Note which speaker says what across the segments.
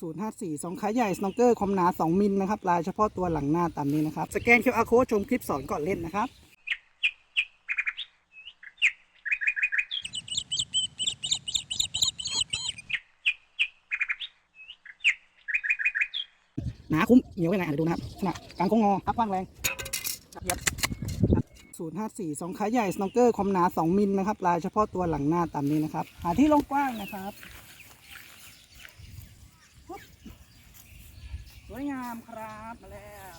Speaker 1: 054สองขาใหญ่สโนว์เกอร์ความหนา 2 มิลนะครับ ลายเฉพาะตัวหลังหน้าตามนี้นะครับ สแกน QR code ชมคลิปสอนก่อนเล่นนะครับหนาคุ้มเหนียวยังไงอะเดี๋ยวดูนะครับขนาดกลางโค้งงอครับกว้างแรงครับ054สองขาใหญ่สโนว์เกอร์ความหนา 2 มิลนะครับ ลายเฉพาะตัวหลังหน้าตามนี้นะครับ หาที่ลงกว้างนะครับ วยงามครับมาแล้ว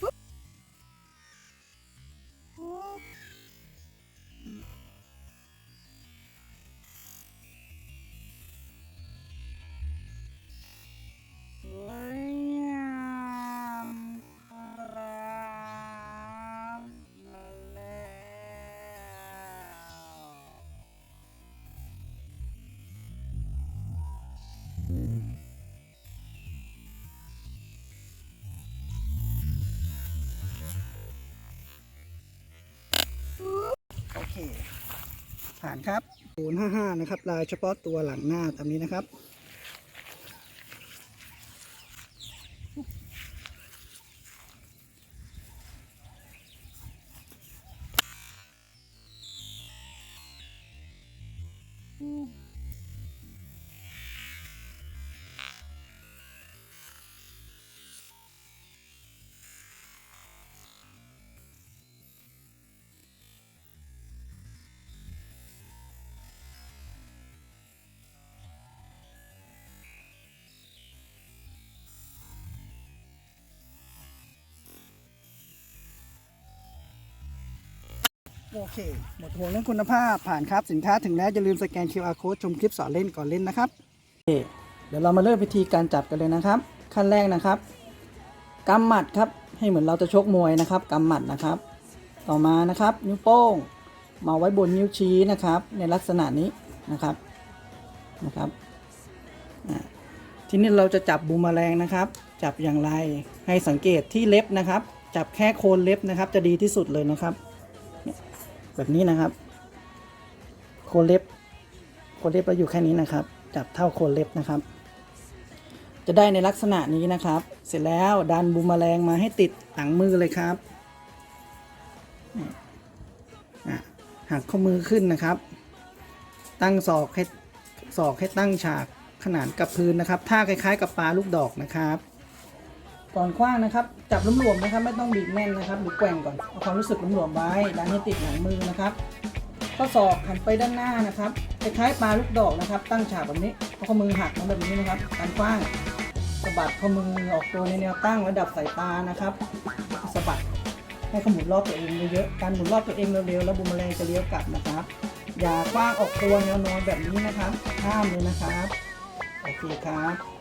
Speaker 1: ปุ๊บ ผ่านครับ055 นะครับ ลายเฉพาะตัวหลังหน้าตามนี้นะครับ โอเค หมดห่วงเรื่องคุณภาพผ่านครับสินค้าถึงแล้ว อย่าลืมสแกน QR code ชมคลิปสอนเล่นก่อนเล่นนะครับเดี๋ยวเรามาเริ่มวิธีการจับกันเลยนะครับ ขั้นแรกนะครับกำหมัดครับให้เหมือนเราจะชกมวยนะครับกำหมัดนะครับ ต่อมานะครับนิ้วโป้ง มาไว้บนนิ้วชี้นะครับ ในลักษณะนี้นะครับนะครับทีนี้เราจะจับบูมแมลงนะครับ จับอย่างไรให้สังเกตที่เล็บนะครับ จับแค่โคนเล็บนะครับ จะดีที่สุดเลยนะครับ แบบนี้นะครับ โคนเล็บ โคนเล็บเราอยู่แค่นี้นะครับ จับเท่าโคนเล็บนะครับ จะได้ในลักษณะนี้นะครับ เสร็จแล้วดันบูมแมลงมาให้ติดหลังมือเลยครับหักข้อมือขึ้นนะครับ ตั้งศอกให้ศอกให้ตั้งฉากขนานกับพื้นนะครับท่าคล้าย ๆ กับปลาลูกดอกนะครับ ก่อนคว้างนะครับ จับลุ่มหลวมนะครับ ไม่ต้องบีบแน่นนะครับ หรือแกว่งก่อนเอาความรู้สึกลุ่มหลวมไว้ดันให้ติดหลังมือนะครับข้อศอกหันไปด้านหน้านะครับคล้ายๆปลาลูกดอกนะครับ ตั้งฉากแบบนี้เอาข้อมือหักมาแบบนี้นะครับการคว้างสะบัดข้อมือออกตัวในแนวตั้งระดับสายตานะครับสะบัดให้ขมุนรอบตัวเองเยอะๆการหมุนรอบตัวเองเร็วๆแล้วบุมแมลงจะเลี้ยวกลับนะครับ อย่าคว้างออกตัวแนวนอนแบบนี้นะครับห้ามเลยนะครับโอเคครับ